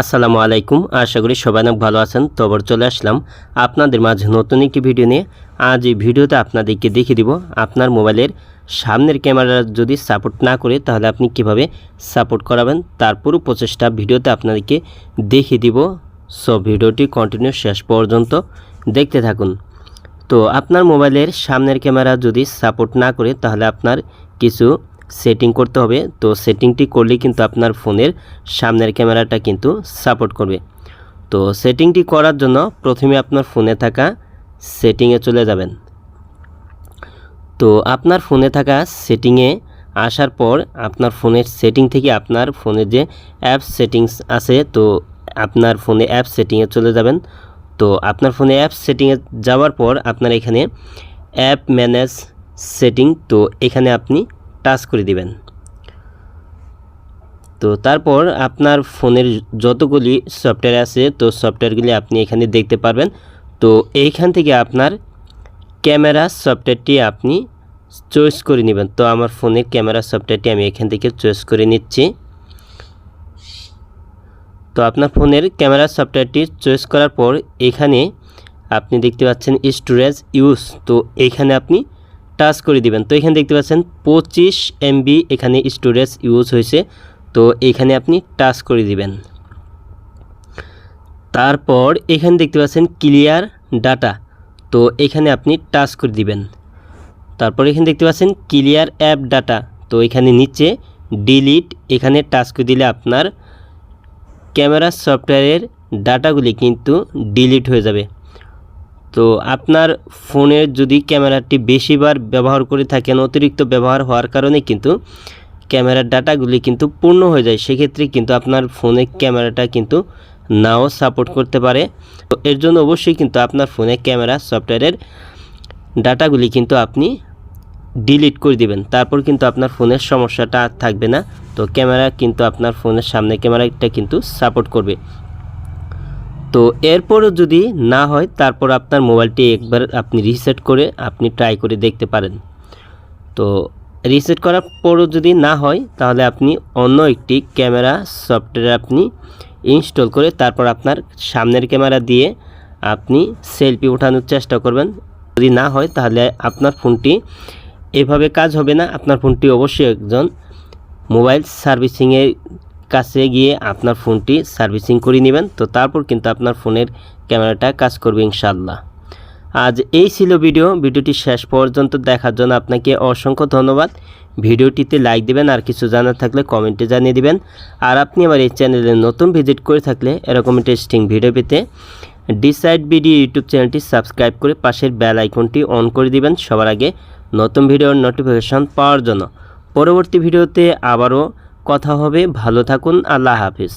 আসসালামু আলাইকুম। আশা করি সবাই অনেক ভালো আছেন। তবর চলে আসলাম আপনাদের মাঝে নতুন একটি ভিডিও নিয়ে। আজ এই ভিডিওতে আপনাদেরকে দেখিয়ে দিব আপনার মোবাইলের সামনের ক্যামেরা যদি সাপোর্ট না করে, তাহলে আপনি কীভাবে সাপোর্ট করাবেন? তার পুরো প্রচেষ্টা ভিডিওতে আপনাদেরকে দেখিয়ে দিব। সব ভিডিওটি কন্টিনিউ শেষ পর্যন্ত দেখতে থাকুন। তো আপনার মোবাইলের সামনের ক্যামেরা যদি সাপোর্ট না করে, তাহলে আপনার কিছু সেটিং করতে হবে। তো সেটিংটি করলে কিন্তু আপনার ফোনের সামনের ক্যামেরাটা কিন্তু সাপোর্ট করবে। তো সেটিংটি করার জন্য প্রথমে আপনার ফোনে থাকা সেটিংয়ে চলে যাবেন। তো আপনার ফোনে থাকা সেটিংয়ে আসার পর আপনার ফোনের সেটিং থেকে আপনার ফোনে যে অ্যাপ সেটিংস আছে, তো আপনার ফোনে অ্যাপ সেটিংয়ে চলে যাবেন। তো আপনার ফোনে অ্যাপ সেটিংয়ে যাওয়ার পর আপনার এখানে অ্যাপ ম্যানেজ সেটিং তো এখানে আপনি টাচ করে দিবেন। তো তারপর আপনার ফোনের যতগুলি সফটওয়্যার আছে, তো সফটওয়্যারগুলি আপনি এখানে দেখতে পারবেন। তো এইখান থেকে আপনার ক্যামেরা সফটওয়্যারটি আপনি চয়েস করে নেবেন। তো আমার ফোনের ক্যামেরা সফটওয়্যারটি আমি এখান থেকে চয়েস করে নিচ্ছি। তো আপনার ফোনের ক্যামেরা সফটওয়্যারটি চয়েস করার পর এখানে আপনি দেখতে পাচ্ছেন স্টোরেজ ইউজ। তো এখানে আপনি টাচ করে দিবেন। তো এখানে দেখতে পাচ্ছেন পঁচিশ এমবি এখানে স্টোরেজ ইউজ হয়েছে। তো এখানে আপনি টাচ করে দিবেন। তারপর এখানে দেখতে পাচ্ছেন ক্লিয়ার ডাটা তো এখানে আপনি টাচ করে দিবেন। তারপর এখানে দেখতে পাচ্ছেন ক্লিয়ার অ্যাপ ডাটা তো এখানে নিচে ডিলিট এখানে টাচ করে দিলে আপনার ক্যামেরা সফটওয়্যারের ডাটাগুলি কিন্তু ডিলিট হয়ে যাবে। তো আপনার ফোনের যদি ক্যামেরাটি বেশিবার ব্যবহার করে থাকেন, অতিরিক্ত ব্যবহার হওয়ার কারণে কিন্তু ক্যামেরার ডাটাগুলি কিন্তু পূর্ণ হয়ে যায়। সেক্ষেত্রে কিন্তু আপনার ফোনের ক্যামেরাটা কিন্তু নাও সাপোর্ট করতে পারে। তো এর জন্য অবশ্যই কিন্তু আপনার ফোনে ক্যামেরা, সফটওয়্যারের ডাটাগুলি কিন্তু আপনি ডিলিট করে দিবেন। তারপর কিন্তু আপনার ফোনের সমস্যাটা আর থাকবে না। তো ক্যামেরা কিন্তু আপনার ফোনের সামনে ক্যামেরাটা কিন্তু সাপোর্ট করবে। তো এরপরও যদি না হয়, তারপর আপনার মোবাইলটি একবার আপনি রিসেট করে আপনি ট্রাই করে দেখতে পারেন। তো রিসেট করার পরও যদি না হয়, তাহলে আপনি অন্য একটি ক্যামেরা সফটওয়্যার আপনি ইনস্টল করে তারপর আপনার সামনের ক্যামেরা দিয়ে আপনি সেলফি ওঠানোর চেষ্টা করবেন। যদি না হয়, তাহলে আপনার ফোনটি এভাবে কাজ হবে না। আপনার ফোনটি অবশ্যই একজন মোবাইল সার্ভিসিংয়ের কাছে গিয়ে আপনার ফোনটি সার্ভিসিং করে নেবেন। তো তারপর কিন্তু আপনার ফোনের ক্যামেরাটা কাজ করবে ইনশাল্লাহ আজ এই ছিল ভিডিও। ভিডিওটি শেষ পর্যন্ত দেখার জন্য আপনাকে অসংখ্য ধন্যবাদ। ভিডিওটিতে লাইক দিবেন আর কিছু জানার থাকলে কমেন্টে জানিয়ে দিবেন। আর আপনি আমার এই চ্যানেলে নতুন ভিজিট করে থাকলে এরকম ইন্টারেস্টিং ভিডিও পেতে ডিসাইড ভিডিও ইউটিউব চ্যানেলটি সাবস্ক্রাইব করে পাশের বেল আইকনটি অন করে দিবেন সবার আগে নতুন ভিডিওর নোটিফিকেশন পাওয়ার জন্য। পরবর্তী ভিডিওতে আবারও কথা হবে ভালো থাকুন আল্লাহ হাফিজ।